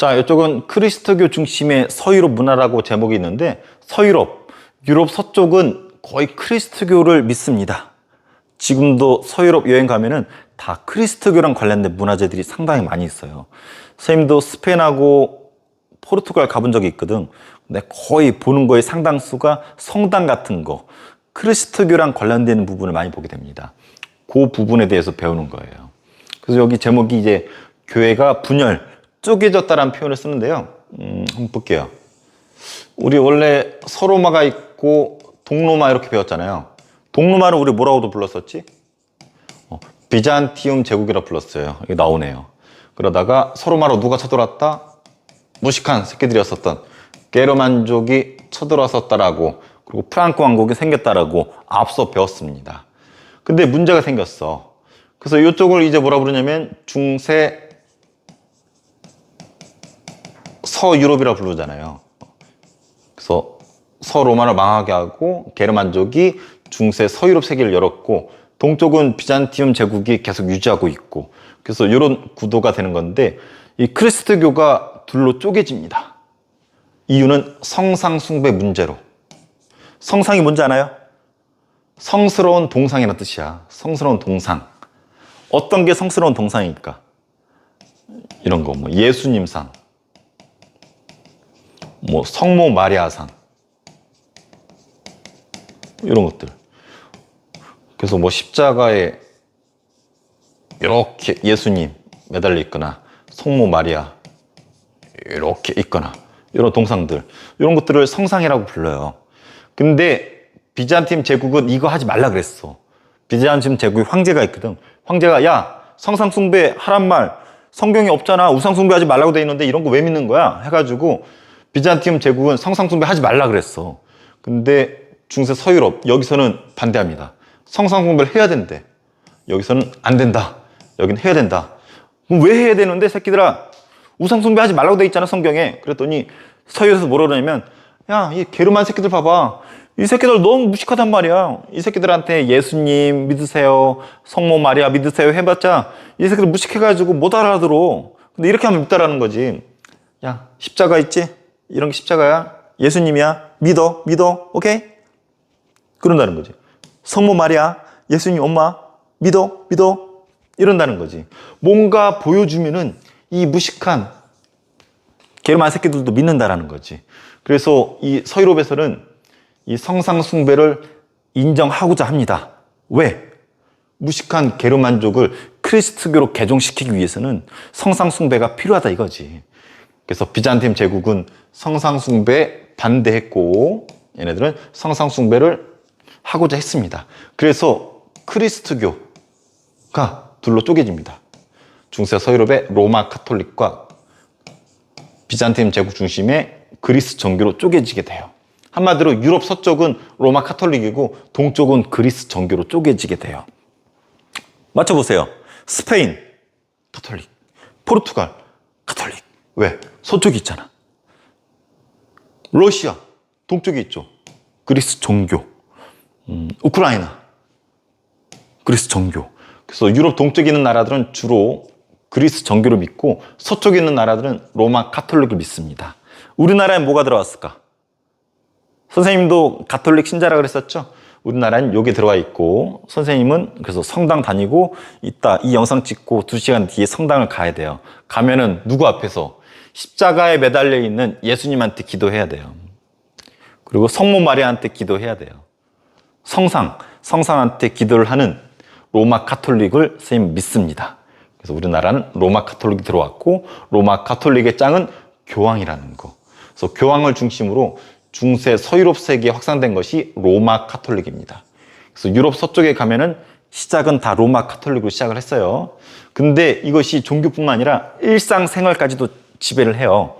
자, 이쪽은 크리스토교 중심의 서유럽 문화라고 제목이 있는데 서유럽, 유럽 서쪽은 거의 크리스토교를 믿습니다. 지금도 서유럽 여행 가면은 다 크리스토교랑 관련된 문화재들이 상당히 많이 있어요. 선생님도 스페인하고 포르투갈 가본 적이 있거든. 근데 거의 보는 거의 상당수가 성당 같은 거, 크리스토교랑 관련되는 부분을 많이 보게 됩니다. 그 부분에 대해서 배우는 거예요. 그래서 여기 제목이 이제 교회가 분열, 쪼개졌다라는 표현을 쓰는데요. 음, 한번 볼게요. 우리 원래 서로마가 있고 동로마 이렇게 배웠잖아요. 동로마를 우리 뭐라고도 불렀었지? 어, 비잔티움 제국이라 불렀어요. 이게 나오네요. 그러다가 서로마로 누가 쳐들어왔다? 무식한 새끼들이었었던 게르만족이 쳐들어왔었다라고 그리고 프랑크 왕국이 생겼다라고 앞서 배웠습니다. 근데 문제가 생겼어. 그래서 이쪽을 이제 뭐라 부르냐면 중세 서유럽이라 부르잖아요. 그래서 서로마를 망하게 하고 게르만족이 중세 서유럽 세계를 열었고 동쪽은 비잔티움 제국이 계속 유지하고 있고 그래서 이런 구도가 되는 건데 이 크리스트교가 둘로 쪼개집니다. 이유는 성상 숭배 문제로. 성상이 뭔지 아나요? 성스러운 동상이라는 뜻이야. 성스러운 동상. 어떤 게 성스러운 동상일까? 이런 거, 뭐 예수님상, 뭐 성모 마리아상, 이런 것들. 그래서 뭐 십자가에 이렇게 예수님 매달려 있거나 성모 마리아 이렇게 있거나 이런 동상들 이런 것들을 성상이라고 불러요. 근데 비잔팀 제국은 이거 하지 말라 그랬어. 비잔팀 제국에 황제가 있거든. 황제가 야 성상 숭배 하란 말 성경에 없잖아. 우상 숭배하지 말라고 돼 있는데 이런 거 왜 믿는 거야? 해가지고 비잔팀 제국은 성상 숭배 하지 말라 그랬어. 근데 중세 서유럽 여기서는 반대합니다. 성상 숭배를 해야 된대. 여기서는 안 된다. 여기는 해야 된다. 그럼 왜 해야 되는데 새끼들아 우상 숭배 하지 말라고 돼 있잖아 성경에. 그랬더니 서유에서 뭐라 그러냐면 야 이 게르만 새끼들 봐봐. 이 새끼들 너무 무식하단 말이야. 이 새끼들한테 예수님 믿으세요. 성모 마리아 믿으세요 해봤자 이 새끼들 무식해가지고 못 알아들어. 근데 이렇게 하면 믿다라는 거지. 야 십자가 있지? 이런 게 십자가야. 예수님이야. 믿어. 믿어. 오케이? 그런다는 거지. 성모 마리아, 예수님 엄마, 믿어, 믿어. 이런다는 거지. 뭔가 보여주면은 이 무식한 게르만 새끼들도 믿는다라는 거지. 그래서 이 서유럽에서는 이 성상숭배를 인정하고자 합니다. 왜? 무식한 게르만족을 크리스트교로 개종시키기 위해서는 성상숭배가 필요하다 이거지. 그래서 비잔팀 제국은 성상숭배 반대했고 얘네들은 성상숭배를 하고자 했습니다. 그래서 크리스트교가 둘로 쪼개집니다. 중세 서유럽의 로마 카톨릭과 비잔팀 제국 중심의 그리스 정교로 쪼개지게 돼요. 한마디로 유럽 서쪽은 로마 카톨릭이고 동쪽은 그리스 정교로 쪼개지게 돼요. 맞춰보세요. 스페인 카톨릭, 포르투갈. 왜? 서쪽이 있잖아. 러시아 동쪽에 있죠. 그리스 정교. 음, 우크라이나 그리스 정교. 그래서 유럽 동쪽에 있는 나라들은 주로 그리스 정교를 믿고 서쪽에 있는 나라들은 로마 카톨릭을 믿습니다. 우리나라에 뭐가 들어왔을까? 선생님도 가톨릭 신자라 그랬었죠? 우리나라는 여기 들어와 있고 선생님은 그래서 성당 다니고 이따 이 영상 찍고 두 시간 뒤에 성당을 가야 돼요. 가면은 누구 앞에서 십자가에 매달려 있는 예수님한테 기도해야 돼요. 그리고 성모 마리아한테 기도해야 돼요. 성상, 성상한테 기도를 하는 로마 카톨릭을 선생님 믿습니다. 그래서 우리나라는 로마 카톨릭이 들어왔고 로마 카톨릭의 짱은 교황이라는 거. 그래서 교황을 중심으로 중세 서유럽 세계에 확산된 것이 로마 카톨릭입니다. 그래서 유럽 서쪽에 가면은 시작은 다 로마 카톨릭으로 시작을 했어요. 근데 이것이 종교뿐만 아니라 일상생활까지도 지배를 해요.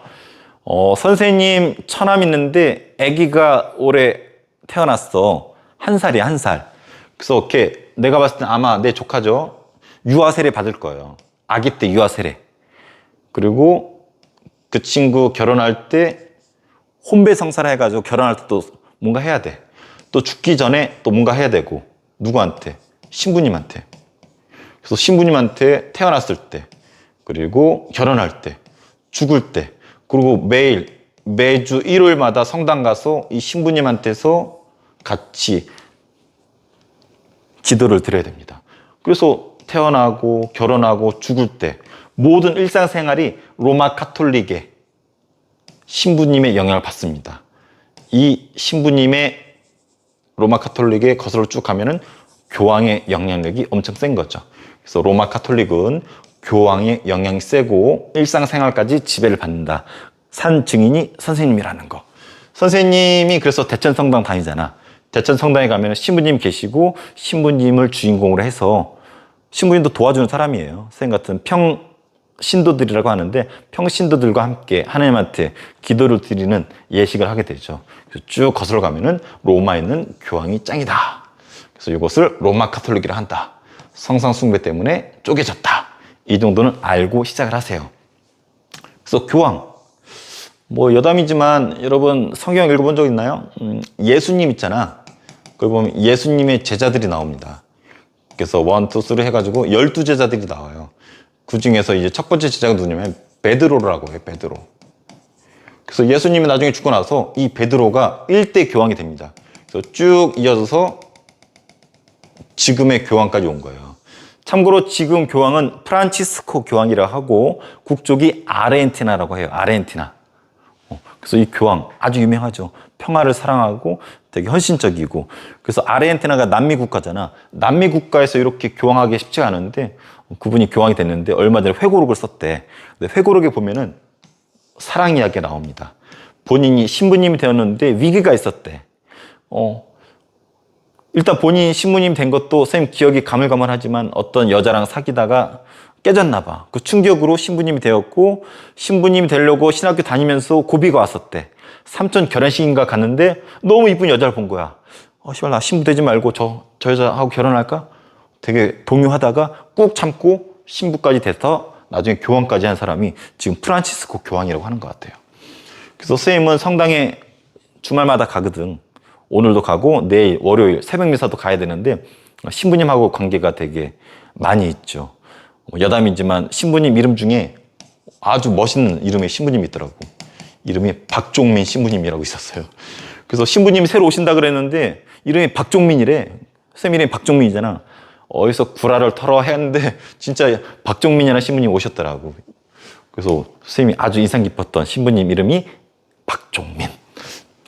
어, 선생님 처남 있는데 아기가 올해 태어났어. 한 살이야, 한 살. 그래서 이렇게 내가 봤을 땐 아마 내 조카죠. 유아 세례 받을 거예요. 아기 때 유아 세례. 그리고 그 친구 결혼할 때 혼배 성사를 해가지고 결혼할 때 또 뭔가 해야 돼. 또 죽기 전에 또 뭔가 해야 되고 누구한테? 신부님한테. 그래서 신부님한테 태어났을 때 그리고 결혼할 때 죽을 때 그리고 매일 매주 일요일마다 성당 가서 이 신부님한테서 같이 기도를 드려야 됩니다. 그래서 태어나고 결혼하고 죽을 때 모든 일상생활이 로마 카톨릭의 신부님의 영향을 받습니다. 이 신부님의 로마 카톨릭의 거슬러 쭉 가면은 교황의 영향력이 엄청 센 거죠. 그래서 로마 카톨릭은 교황의 영향이 세고 일상생활까지 지배를 받는다. 산 증인이 선생님이라는 거. 선생님이 그래서 대천성당 다니잖아. 대천성당에 가면 신부님 계시고 신부님을 주인공으로 해서 신부님도 도와주는 사람이에요. 선생님 같은 평 신도들이라고 하는데 평신도들과 함께 하나님한테 기도를 드리는 예식을 하게 되죠. 그래서 쭉 거슬러 가면은 로마에 있는 교황이 짱이다. 그래서 이것을 로마 카톨릭이라 한다. 성상 숭배 때문에 쪼개졌다. 이 정도는 알고 시작을 하세요. 그래서 교황 뭐 여담이지만 여러분 성경 읽어본 적 있나요? 음, 예수님 있잖아. 그걸 보면 예수님의 제자들이 나옵니다. 그래서 원, 투, 쓰리 해가지고 열두 제자들이 나와요. 그 중에서 이제 첫 번째 제자가 누구냐면 베드로라고 해요. 베드로. 그래서 예수님이 나중에 죽고 나서 이 베드로가 일대 교황이 됩니다. 그래서 쭉 이어져서 지금의 교황까지 온 거예요. 참고로 지금 교황은 프란치스코 교황이라 하고 국적이 아르헨티나라고 해요. 아르헨티나. 어, 그래서 이 교황 아주 유명하죠. 평화를 사랑하고 되게 헌신적이고. 그래서 아르헨티나가 남미 국가잖아. 남미 국가에서 이렇게 교황하기 쉽지 않은데 그분이 교황이 됐는데 얼마 전에 회고록을 썼대. 근데 회고록에 보면은 사랑 이야기가 나옵니다. 본인이 신부님이 되었는데 위기가 있었대. 어, 일단 본인이 신부님 된 것도 쌤 기억이 가물가물하지만 어떤 여자랑 사귀다가 깨졌나 봐. 그 충격으로 신부님이 되었고 신부님이 되려고 신학교 다니면서 고비가 왔었대. 삼촌 결혼식인가 갔는데 너무 이쁜 여자를 본 거야. 어, 씨발 나 신부 되지 말고 저, 저 여자하고 결혼할까? 되게 동요하다가 꾹 참고 신부까지 돼서 나중에 교황까지 한 사람이 지금 프란치스코 교황이라고 하는 것 같아요. 그래서 선생님은 성당에 주말마다 가거든. 오늘도 가고 내일 월요일 새벽 미사도 가야 되는데 신부님하고 관계가 되게 많이 있죠. 뭐 여담이지만 신부님 이름 중에 아주 멋있는 이름의 신부님이 있더라고. 이름이 박종민 신부님이라고 있었어요. 그래서 신부님이 새로 오신다 그랬는데 이름이 박종민이래. 쌤 이름이 박종민이잖아. 어디서 구라를 털어 했는데 진짜 박종민이라는 신부님 오셨더라고. 그래서 선생님이 아주 인상 깊었던 신부님 이름이 박종민.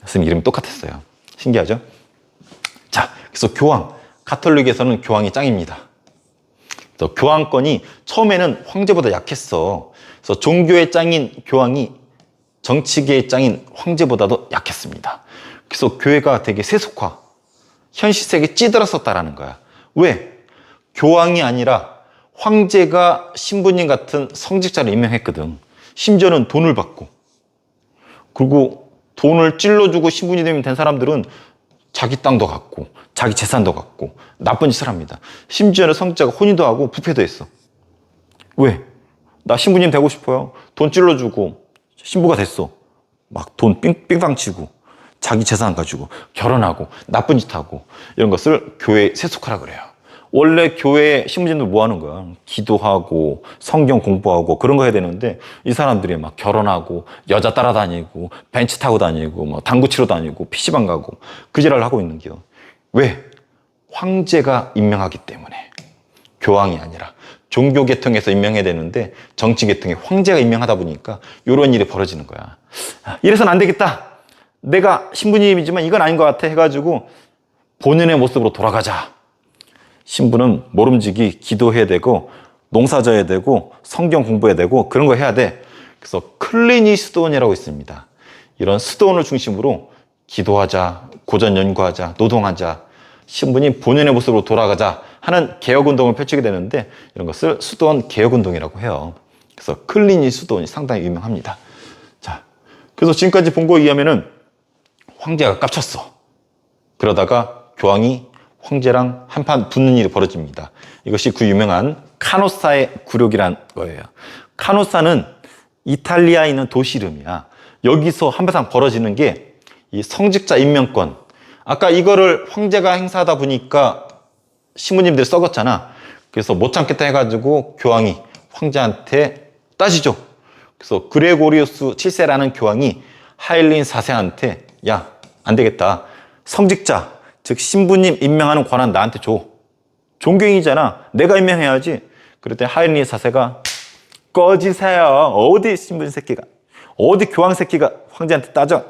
선생님 이름이 똑같았어요. 신기하죠? 자, 그래서 교황. 가톨릭에서는 교황이 짱입니다. 그래서 교황권이 처음에는 황제보다 약했어. 그래서 종교의 짱인 교황이 정치계의 짱인 황제보다도 약했습니다. 그래서 교회가 되게 세속화, 현실세계 찌들었었다라는 거야. 왜? 교황이 아니라 황제가 신부님 같은 성직자를 임명했거든. 심지어는 돈을 받고. 그리고 돈을 찔러주고 신분이 되면 된 사람들은 자기 땅도 갖고 자기 재산도 갖고 나쁜 짓을 합니다. 심지어는 성직자가 혼인도 하고 부패도 했어. 왜? 나 신부님 되고 싶어요. 돈 찔러주고 신부가 됐어. 막 돈 삥빵 치고 자기 재산 가지고 결혼하고 나쁜 짓 하고 이런 것을 교회 세속화라 그래요. 원래 교회 신부님들 뭐 하는 거야? 기도하고 성경 공부하고 그런 거 해야 되는데 이 사람들이 막 결혼하고 여자 따라다니고 벤치 타고 다니고 뭐 당구 치러 다니고 PC방 가고 그 지랄을 하고 있는 게요. 왜? 황제가 임명하기 때문에 교황이 아니라 종교 계통에서 임명해야 되는데 정치 계통에 황제가 임명하다 보니까 이런 일이 벌어지는 거야. 아, 이래서는 안 되겠다. 내가 신부님이지만 이건 아닌 것 같아 해가지고 본연의 모습으로 돌아가자. 신부는 모름지기 기도해야 되고 농사져야 되고 성경 공부해야 되고 그런 거 해야 돼. 그래서 클리니 스톤이라고 있습니다. 이런 스톤을 중심으로 기도하자, 고전 연구하자, 노동하자, 신부님 본연의 모습으로 돌아가자 하는 개혁 운동을 펼치게 되는데 이런 것을 수도원 개혁 운동이라고 해요. 그래서 클리니 수도원이 상당히 유명합니다. 자, 그래서 지금까지 본 거에 의하면은 황제가 깝쳤어. 그러다가 교황이 황제랑 한판 붙는 일이 벌어집니다. 이것이 그 유명한 카노사의 굴욕이란 거예요. 카노사는 이탈리아에 있는 도시 이름이야. 여기서 한바탕 벌어지는 게 이 성직자 임명권. 아까 이거를 황제가 행사하다 보니까 신부님들이 썩었잖아. 그래서 못 참겠다 해가지고 교황이 황제한테 따지죠. 그래서 그레고리우스 7세라는 교황이 하일린 4세한테 야, 안 되겠다. 성직자, 즉 신부님 임명하는 권한 나한테 줘. 존경이잖아. 내가 임명해야지. 그랬더니 하일린 4세가 꺼지세요. 어디 신분 새끼가, 어디 교황 새끼가 황제한테 따져.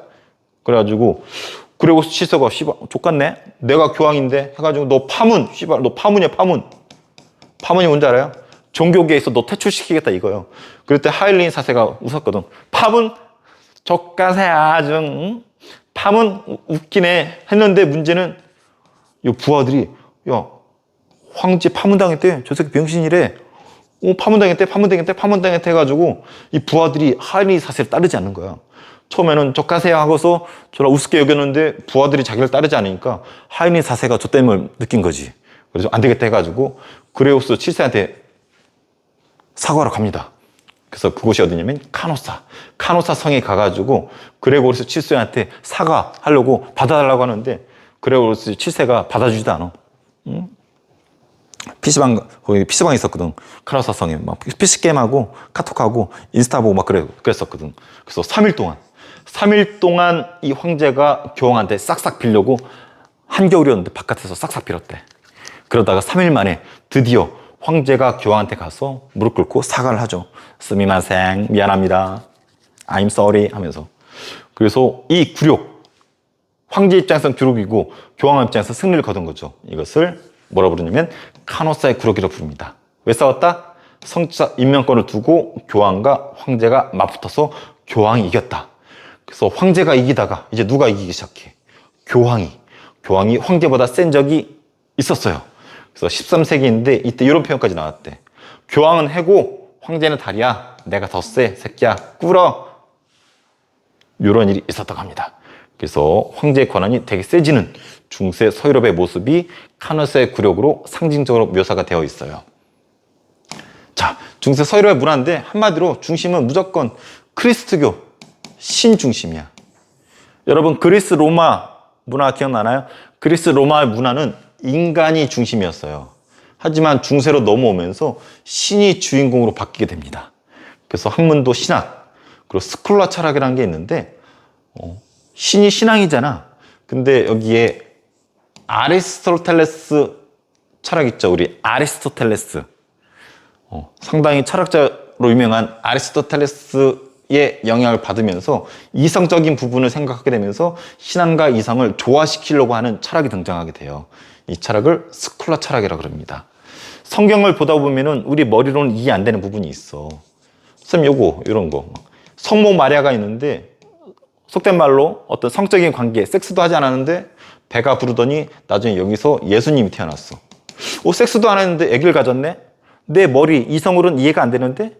그래가지고 그리고 시서가 씨발 족같네. 내가 교황인데 해가지고 너 파문 씨발 너 파문이야 파문. 파문이 뭔지 알아요? 종교계에서 너 퇴출시키겠다 이거요. 그럴 때 하일린 사세가 웃었거든. 파문 아주 응? 파문 우- 웃기네 했는데 문제는 이 부하들이 야 황제 파문당했대. 저 새끼 병신이래. 어, 파문당했대, 파문당했대, 파문당했대 해가지고 이 부하들이 하일린 사세를 따르지 않는 거야. 처음에는 적가세요 하고서 저라 우습게 여겼는데 부하들이 자기를 따르지 않으니까 하일린 사세가 저 땜을 느낀 거지. 그래서 안 되겠다 해가지고 그레오스 7세한테 사과하러 갑니다. 그래서 그곳이 어디냐면 카노사. 카노사 성에 가가지고 그레고리스 7세한테 사과하려고 받아달라고 하는데 그레고리스 7세가 받아주지도 않아. PC방, 거기 PC방에 있었거든. 카노사 성에. 막 PC게임하고 카톡하고 인스타 보고 막 그래, 그랬었거든. 그래서 3일 동안, 3일 동안 이 황제가 교황한테 싹싹 빌려고 한겨울이었는데 바깥에서 싹싹 빌었대. 그러다가 3일 만에 드디어 황제가 교황한테 가서 무릎 꿇고 사과를 하죠. 스미마생, 미안합니다. I'm sorry 하면서. 그래서 이 굴욕, 황제 입장에서는 굴욕이고 교황 입장에서 승리를 거둔 거죠. 이것을 뭐라 부르냐면 카노사의 굴욕이라고 부릅니다. 왜 싸웠다? 성자 임명권을 두고 교황과 황제가 맞붙어서 교황이 이겼다. 그래서 황제가 이기다가 이제 누가 이기기 시작해? 교황이. 교황이 황제보다 센 적이 있었어요. 그래서 13세기인데 이때 이런 표현까지 나왔대. 교황은 해고, 황제는 다리야. 내가 더 세, 새끼야. 꿇어. 이런 일이 있었다고 합니다. 그래서 황제의 권한이 되게 세지는 중세 서유럽의 모습이 카너스의 굴욕으로 상징적으로 묘사가 되어 있어요. 자, 중세 서유럽의 문화인데 한마디로 중심은 무조건 크리스트교 신 중심이야. 여러분 그리스 로마 문화 기억나나요? 그리스 로마의 문화는 인간이 중심이었어요. 하지만 중세로 넘어오면서 신이 주인공으로 바뀌게 됩니다. 그래서 학문도 신학, 그리고 스쿨라 철학이라는 게 있는데 어, 신이 신앙이잖아. 근데 여기에 아리스토텔레스 철학 있죠. 우리 아리스토텔레스. 어, 상당히 철학자로 유명한 아리스토텔레스의 영향을 받으면서 이성적인 부분을 생각하게 되면서 신앙과 이성을 조화시키려고 하는 철학이 등장하게 돼요. 이 철학을 스쿨라 철학이라고 그럽니다. 성경을 보다 보면은 우리 머리로는 이해 안 되는 부분이 있어. 쌤 요거 이런 거. 성모 마리아가 있는데 속된 말로 어떤 성적인 관계, 섹스도 하지 않았는데 배가 부르더니 나중에 여기서 예수님이 태어났어. 오, 섹스도 안 했는데 아기를 가졌네? 내 머리, 이성으로는 이해가 안 되는데?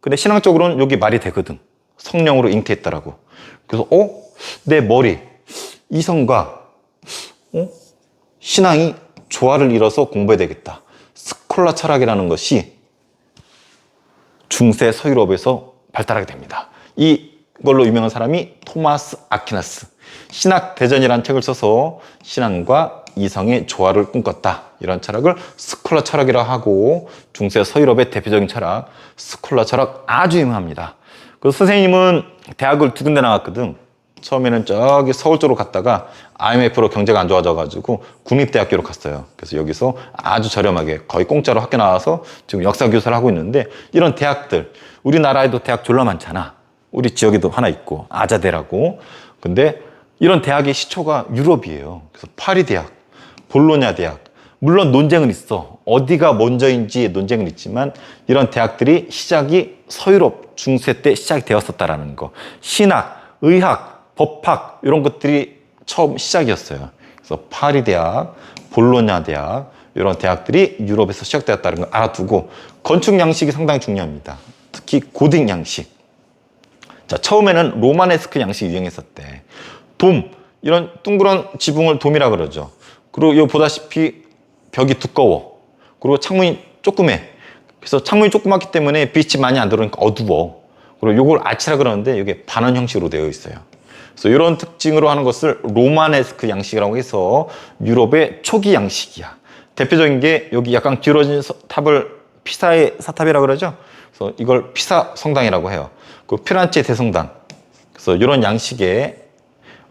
근데 신앙적으로는 여기 말이 되거든. 성령으로 잉태했다라고. 그래서, 어? 내 머리, 이성과, 어? 신앙이 조화를 이뤄서 공부해야 되겠다. 스콜라 철학이라는 것이 중세 서유럽에서 발달하게 됩니다. 이 걸로 유명한 사람이 토마스 아퀴나스. 신학 대전이라는 책을 써서 신앙과 이성의 조화를 꿈꿨다. 이런 철학을 스콜라 철학이라고 하고 중세 서유럽의 대표적인 철학 스콜라 철학 아주 유명합니다. 그 선생님은 대학을 두 군데 나왔거든. 처음에는 저기 서울 쪽으로 갔다가 IMF로 경제가 안 좋아져가지고 국립대학교로 갔어요. 그래서 여기서 아주 저렴하게 거의 공짜로 학교 나와서 지금 역사 교사를 하고 있는데 이런 대학들 우리나라에도 대학 졸라 많잖아. 우리 지역에도 하나 있고 아자대라고. 근데 이런 대학의 시초가 유럽이에요. 그래서 파리 대학, 볼로냐 대학. 물론 논쟁은 있어. 어디가 먼저인지 논쟁은 있지만 이런 대학들이 시작이 서유럽 중세 때 시작이 되었었다라는 거. 신학, 의학, 법학 이런 것들이 처음 시작이었어요. 그래서 파리 대학, 볼로냐 대학 이런 대학들이 유럽에서 시작되었다는 걸 알아두고 건축 양식이 상당히 중요합니다. 특히 고딕 양식. 자, 처음에는 로마네스크 양식이 유행했었대. 돔, 이런 둥그런 지붕을 돔이라 그러죠. 그리고 이 보다시피 벽이 두꺼워. 그리고 창문이 조그매. 그래서 창문이 조그맣기 때문에 빛이 많이 안 들어오니까 어두워. 그리고 이걸 아치라 그러는데 이게 반원 형식으로 되어 있어요. 그래서 이런 특징으로 하는 것을 로마네스크 양식이라고 해서 유럽의 초기 양식이야. 대표적인 게 여기 약간 기울어진 서- 탑을 피사의 사탑이라고 그러죠. 그래서 이걸 피사 성당이라고 해요. 그 피란체 대성당. 그래서 이런 양식의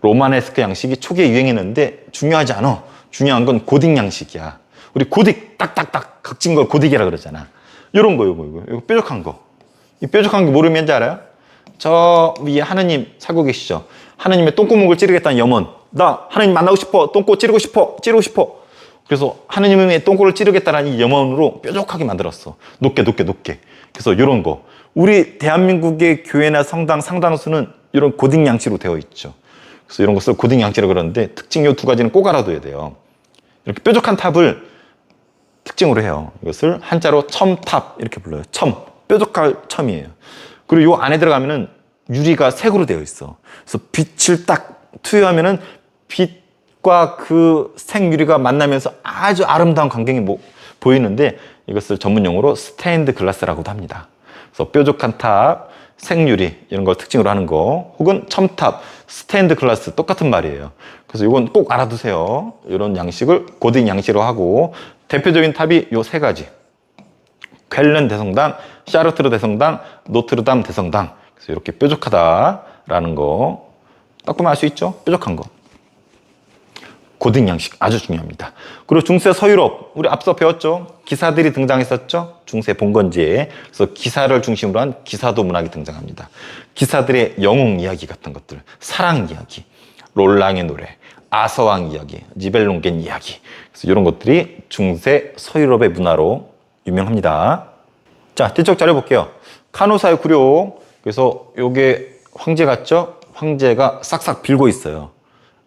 로마네스크 양식이 초기에 유행했는데 중요하지 않아. 중요한 건 고딕 양식이야. 우리 고딕 딱딱딱 각진 걸 고딕이라 그러잖아. 이런 거, 이거, 이거, 이거 뾰족한 거. 이 뾰족한 게 모르면 알아요? 저 위에 하느님 살고 계시죠? 하느님의 똥구멍을 찌르겠다는 염원. 나 하느님 만나고 싶어. 똥꼬 찌르고 싶어. 찌르고 싶어. 그래서 하느님의 똥꼬를 찌르겠다는 이 염원으로 뾰족하게 만들었어. 높게, 높게, 높게. 그래서 이런 거. 우리 대한민국의 교회나 성당 상당수는 이런 고딕 양식으로 되어 있죠. 그래서 이런 것을 고딕 양식이라고 그러는데 특징 요두 가지는 꼭 알아둬야 돼요. 이렇게 뾰족한 탑을 특징으로 해요. 이것을 한자로 첨탑 이렇게 불러요. 첨. 뾰족할 첨이에요. 그리고 요 안에 들어가면은 유리가 색으로 되어 있어. 그래서 빛을 딱 투여하면은 빛과 그 생유리가 만나면서 아주 아름다운 광경이 뭐, 보이는데 이것을 전문 용어로 스테인드 글라스라고도 합니다. 그래서 뾰족한 탑, 생유리 이런 걸 특징으로 하는 거 혹은 첨탑, 스테인드 글라스 똑같은 말이에요. 그래서 이건 꼭 알아두세요. 이런 양식을 고딕 양식으로 하고 대표적인 탑이 요 세 가지. 쾰른 대성당, 샤르트르 대성당, 노트르담 대성당. 그래서 이렇게 뾰족하다라는 거 딱 보면 알 수 있죠? 뾰족한 거. 고등 양식 아주 중요합니다. 그리고 중세 서유럽 우리 앞서 배웠죠? 기사들이 등장했었죠? 중세 봉건지에 그래서 기사를 중심으로 한 기사도 문학이 등장합니다. 기사들의 영웅 이야기 같은 것들, 사랑 이야기, 롤랑의 노래, 아서왕 이야기, 니벨롱겐 이야기. 그래서 이런 것들이 중세 서유럽의 문화로 유명합니다. 자, 뒤쪽 자료 볼게요. 카노사의 구룡. 그래서 요게 황제 같죠? 황제가 싹싹 빌고 있어요.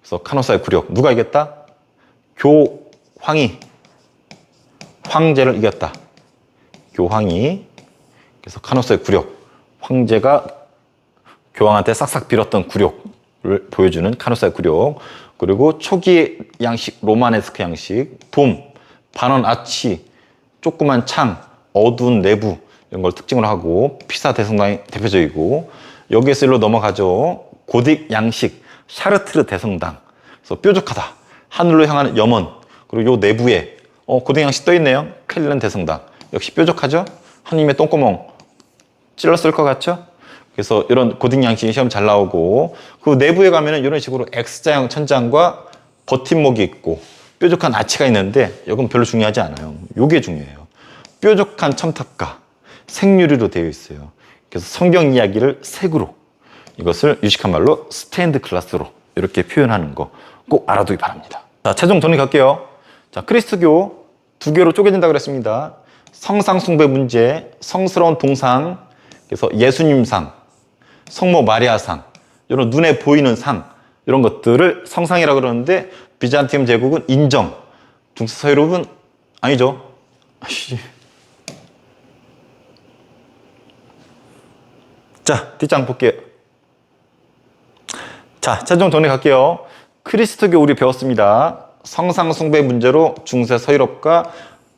그래서 카노사의 굴욕. 누가 이겼다? 교황이 황제를 이겼다. 교황이 그래서 카노사의 굴욕. 황제가 교황한테 싹싹 빌었던 굴욕을 보여주는 카노사의 굴욕. 그리고 초기 양식, 로마네스크 양식, 돔, 반원 아치, 조그만 창, 어두운 내부 이런 걸 특징으로 하고 피사 대성당이 대표적이고 여기에서 일로 넘어가죠. 고딕 양식, 샤르트르 대성당. 그래서 뾰족하다. 하늘로 향하는 염원. 그리고 요 내부에 어, 고등 양식 떠 있네요. 켈른 대성당. 역시 뾰족하죠? 하나님의 똥구멍 찔렀을 것 같죠? 그래서 이런 고등 양식이 시험 잘 나오고 그 내부에 가면은 이런 식으로 X자형 천장과 버팀목이 있고 뾰족한 아치가 있는데 이건 별로 중요하지 않아요. 요게 중요해요. 뾰족한 첨탑과 생유리로 되어 있어요. 그래서 성경 이야기를 색으로 이것을 유식한 말로 스탠드 클라스로 이렇게 표현하는 거 꼭 알아두기 바랍니다. 자, 최종 정리 갈게요. 자, 크리스트교 두 개로 쪼개진다고 그랬습니다. 성상숭배 문제, 성스러운 동상, 그래서 예수님상, 성모 마리아상, 이런 눈에 보이는 상, 이런 것들을 성상이라고 그러는데 비잔티움 제국은 인정, 중세 서유럽은 아니죠. 아씨. 자, 뒷장 볼게요. 자, 최종 정리 갈게요. 크리스트교 우리 배웠습니다. 성상숭배 문제로 중세 서유럽과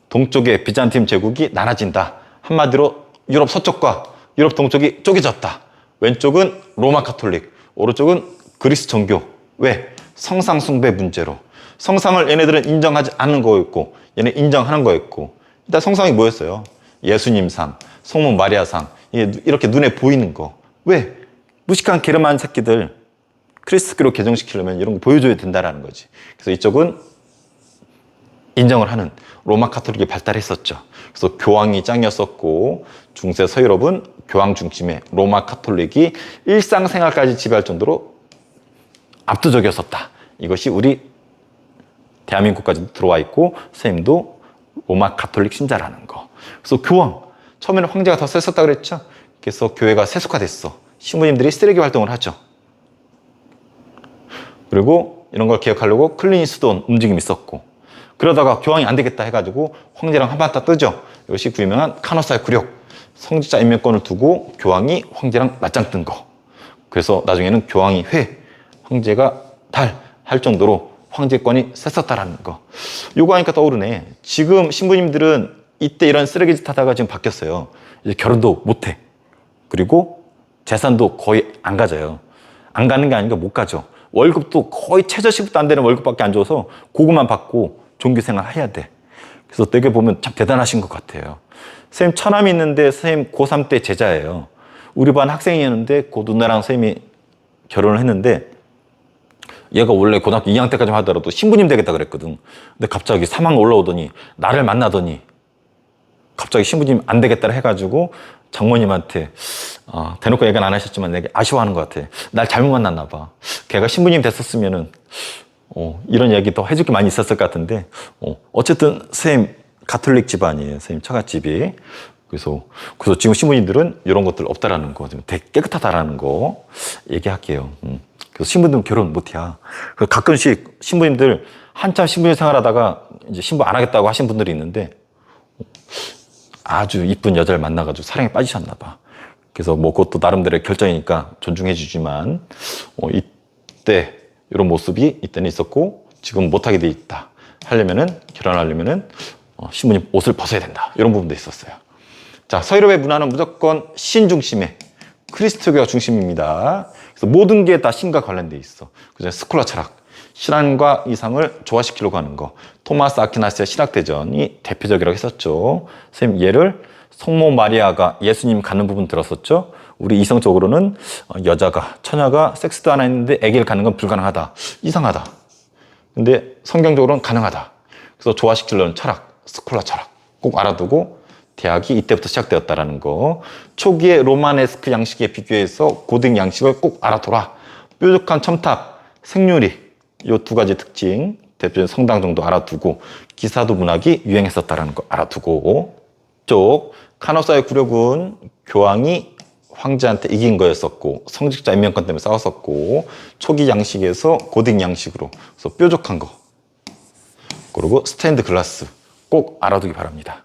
동쪽의 비잔팀 제국이 나눠진다. 한마디로 유럽 서쪽과 유럽 동쪽이 쪼개졌다. 왼쪽은 로마 카톨릭, 오른쪽은 그리스 정교. 왜? 성상숭배 문제로. 성상을 얘네들은 인정하지 않는 거였고, 얘네 인정하는 거였고. 일단 성상이 뭐였어요? 예수님 상, 성모 마리아 상. 이게 이렇게 눈에 보이는 거. 왜? 무식한 게르만 새끼들 크리스트교로 개정시키려면 이런 거 보여줘야 된다라는 거지. 그래서 이쪽은 인정을 하는 로마 카톨릭이 발달했었죠. 그래서 교황이 짱이었었고 중세 서유럽은 교황 중심의 로마 카톨릭이 일상생활까지 지배할 정도로 압도적이었었다. 이것이 우리 대한민국까지 들어와 있고 선생님도 로마 카톨릭 신자라는 거. 그래서 교황 처음에는 황제가 더 셌었다 그랬죠. 그래서 교회가 세속화됐어. 신부님들이 쓰레기 활동을 하죠. 그리고 이런 걸 기억하려고 클리니스돈 움직임이 있었고 그러다가 교황이 안 되겠다 해가지고 황제랑 한바탕 뜨죠. 이것이 그 유명한 카노사의 굴욕. 성직자 임명권을 두고 교황이 황제랑 맞짱 뜬 거. 그래서 나중에는 교황이 회, 황제가 달 할 정도로 황제권이 셌었다라는 거. 요거 하니까 떠오르네. 지금 신부님들은 이때 이런 쓰레기 짓 하다가 지금 바뀌었어요. 이제 결혼도 못 해. 그리고 재산도 거의 안 가져요. 안 가는 게 아니라 못 가죠. 월급도 거의 최저시급도 안 되는 월급밖에 안 줘서 그거만 받고 종교생활 해야 돼. 그래서 되게 보면 참 대단하신 것 같아요. 선생님 처남이 있는데 선생님 고3 때 제자예요. 우리 반 학생이었는데 그 누나랑 쌤이 결혼을 했는데 얘가 원래 고등학교 2학년 때까지만 하더라도 신부님 되겠다 그랬거든. 근데 갑자기 3학년 올라오더니 나를 만나더니 갑자기 신부님 안 되겠다 해가지고 장모님한테 어, 대놓고 얘기는 안 하셨지만 내게 아쉬워하는 것 같아. 날 잘못 만났나 봐. 걔가 신부님 됐었으면은 어, 이런 얘기 더 해줄 게 많이 있었을 것 같은데 어, 어쨌든 쌤 가톨릭 집안이에요. 쌤 처갓집이. 그래서 그래서 지금 신부님들은 이런 것들 없다라는 거, 좀 되게 깨끗하다라는 거 얘기할게요. 음. 그래서 신부님들은 결혼 못해야. 그래서 가끔씩 신부님들 한참 신부님 생활하다가 이제 신부 안 하겠다고 하신 분들이 있는데 아주 이쁜 여자를 만나가지고 사랑에 빠지셨나 봐. 그래서 뭐 그것도 나름대로의 결정이니까 존중해 주지만 어, 이때 이런 모습이 이때는 있었고 지금 못하게 돼 있다. 하려면은 결혼하려면은 어, 신부님 옷을 벗어야 된다. 이런 부분도 있었어요. 자 서유럽의 문화는 무조건 신 중심의 크리스토교가 중심입니다. 그래서 모든 게 다 신과 관련돼 있어. 그죠? 스콜라 철학. 신앙과 이상을 조화시키려고 하는 거. 토마스 아퀴나스의 신학대전이 대표적이라고 했었죠. 선생님, 얘를 성모 마리아가 예수님 갖는 부분 들었었죠. 우리 이성적으로는 어, 여자가, 처녀가 섹스도 안 했는데 아기를 갖는 건 불가능하다. 이상하다. 근데 성경적으로는 가능하다. 그래서 조화시키려는 철학, 스콜라 철학 꼭 알아두고 대학이 이때부터 시작되었다라는 거. 초기의 로마네스크 양식에 비교해서 고등 양식을 꼭 알아둬라. 뾰족한 첨탑, 생유리 이 두 가지 특징 대표적인 성당 정도 알아두고 기사도 문학이 유행했었다라는 거 알아두고 쪽 카노사의 구력은 교황이 황제한테 이긴 거였었고 성직자 임명권 때문에 싸웠었고 초기 양식에서 고등 양식으로 그래서 뾰족한 거 그리고 스테인드 글라스 꼭 알아두기 바랍니다.